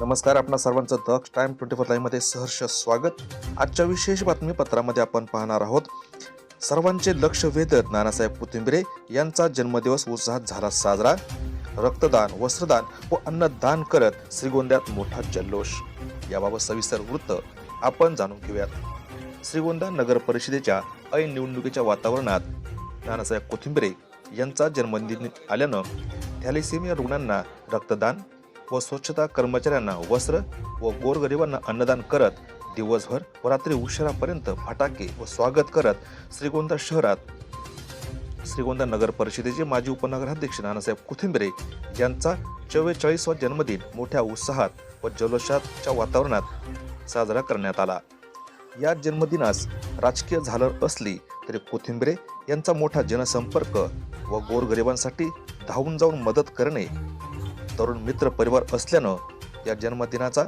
नमस्कार आपणा सर्वांचं Daksh time twenty four live सहर्ष स्वागत. आजच्या विशेष बातमीपत्रामध्ये आपण पाहणार आहोत सर्वांचे लक्ष वेधत नानासाहेब कोथिंबिरे यांचा जन्मदिवस उत्साहात झाला साजरा. रक्तदान वस्त्रदान व अन्नदान करत श्रीगोंद्यात मोठा जल्लोष. याबाबत सविस्तर वृत्त आपण जाणून घेऊयात. श्रीगोंदा नगर परिषदेच्या ऐन निवडणुकीच्या वातावरणात नानासाहेब कोथिंबिरे यांचा जन्मदिन आल्यानं थॅलेसेमिया रुग्णांना रक्तदान व स्वच्छता कर्मचाऱ्यांना वस्त्र व गोरगरिबांना अन्नदान करत दिवसभर व रात्री उशिरापर्यंत फटाके व स्वागत करत श्रीगोंदा शहरात. श्रीगोंदा नगर परिषदेचे माजी उपनगराध्यक्ष नानासाहेब कोथिंबिरे यांचा चव्वेचाळीसवा जन्मदिन मोठ्या उत्साहात व जल्लोषाच्या वातावरणात साजरा करण्यात आला. या जन्मदिनास राजकीय झालर असली तरी कोथिंबिरे यांचा मोठा जनसंपर्क व गोरगरिबांसाठी धावून जाऊन मदत करणे तरुण मित्र परिवार असल्यानं या जन्मदिनाचा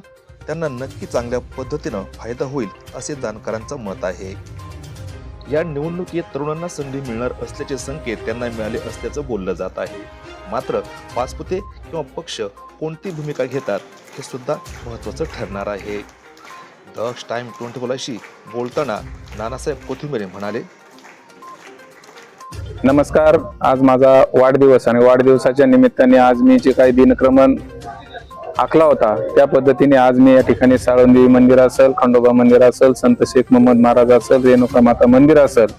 त्यांना नक्की चांगल्या पद्धतीनं फायदा होईल असे जाणकारांचं मत आहे. या निवडणुकीत तरुणांना संधी मिळणार असल्याचे संकेत त्यांना मिळाले असल्याचं बोललं जात आहे. मात्र पाचपुते किंवा पक्ष कोणती भूमिका घेतात हे सुद्धा महत्वाचं ठरणार आहे. दक्ष टाइम ट्वेंटी बोलाशी बोलताना नानासाहेब कोथिंबिरे म्हणाले नमस्कार आज माझा वाढदिवस आणि वाढदिवसाच्या निमित्ताने आज मी जे काही दिनक्रमण आखला होता त्या पद्धतीने आज मी या ठिकाणी साळुंदी मंदिर असेल खंडोबा मंदिर असेल संत शेख मोहम्मद महाराज असेल रेणुका माता मंदिर असेल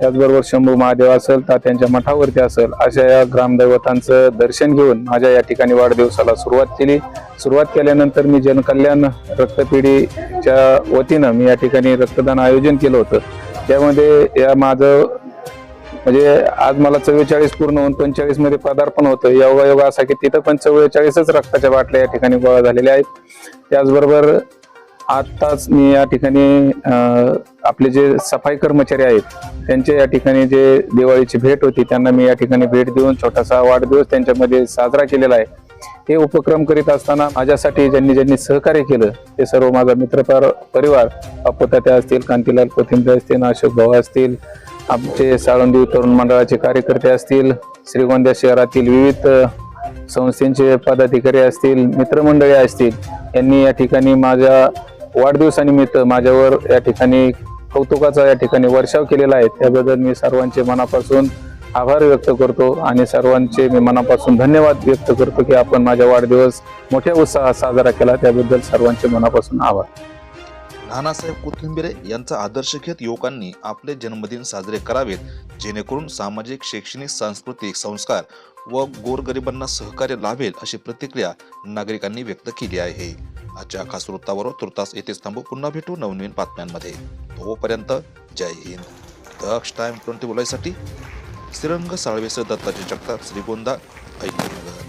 त्याचबरोबर शंभू महादेव असेल तात्यांच्या मठावरती असेल अशा या ग्रामदैवतांचं दर्शन घेऊन माझ्या या ठिकाणी वाढदिवसाला सुरुवात केली. सुरुवात केल्यानंतर मी जनकल्याण रक्तपेढीच्या वतीनं मी या ठिकाणी रक्तदान आयोजन केलं होतं. त्यामध्ये या माझं म्हणजे आज मला चव्वेचाळीस पूर्ण होऊन पंचेचाळीसमध्ये पदार्पण होतं. योगा योगा असा की तिथं पण चव्वेचाळीसच रक्ताच्या बाटल्या या ठिकाणी गोळा झालेल्या आहेत. त्याचबरोबर आत्ताच मी या ठिकाणी आपले जे सफाई कर्मचारी आहेत त्यांचे या ठिकाणी जे दिवाळीची भेट होती त्यांना मी या ठिकाणी भेट देऊन छोटासा वाढदिवस त्यांच्यामध्ये साजरा केलेला आहे. हे उपक्रम करीत असताना माझ्यासाठी ज्यांनी ज्यांनी सहकार्य केलं ते सर्व माझा मित्र परिवार अपोतात्या असतील कांतीलाल कोथिंबे असतील अशोक भाऊ असतील आमचे साळुंदी तरुण मंडळाचे कार्यकर्ते असतील श्रीगोंदा शहरातील विविध संस्थेचे पदाधिकारी असतील मित्रमंडळी असतील यांनी या ठिकाणी माझ्या वाढदिवसानिमित्त माझ्यावर या ठिकाणी कौतुकाचा या ठिकाणी वर्षाव केलेला आहे. त्याबद्दल मी सर्वांचे मनापासून आभार व्यक्त करतो आणि सर्वांचे मी मनापासून धन्यवाद व्यक्त करतो की आपण माझा वाढदिवस मोठ्या उत्साहात साजरा केला. त्याबद्दल सर्वांचे मनापासून आभार. नानासाहेब कोथिंबिरे यांचा आदर्श घेत युवकांनी आपले जन्मदिन साजरे करावेत जेणेकरून सामाजिक शैक्षणिक सांस्कृतिक संस्कार व गोरगरिबांना सहकार्य लाभेल अशी प्रतिक्रिया नागरिकांनी व्यक्त केली आहे. आजच्या खास वृत्तावर तुर्तास येथेच थांबू. पुन्हा भेटू नवनवीन बातम्यांमध्ये. तोपर्यंत जय हिंद. दक्ष टाइम ट्वेंटी बोलायसाठी श्रीरंग साळवेसर दत्ताचे जगताप श्रीगोंदा अहिल्यानगर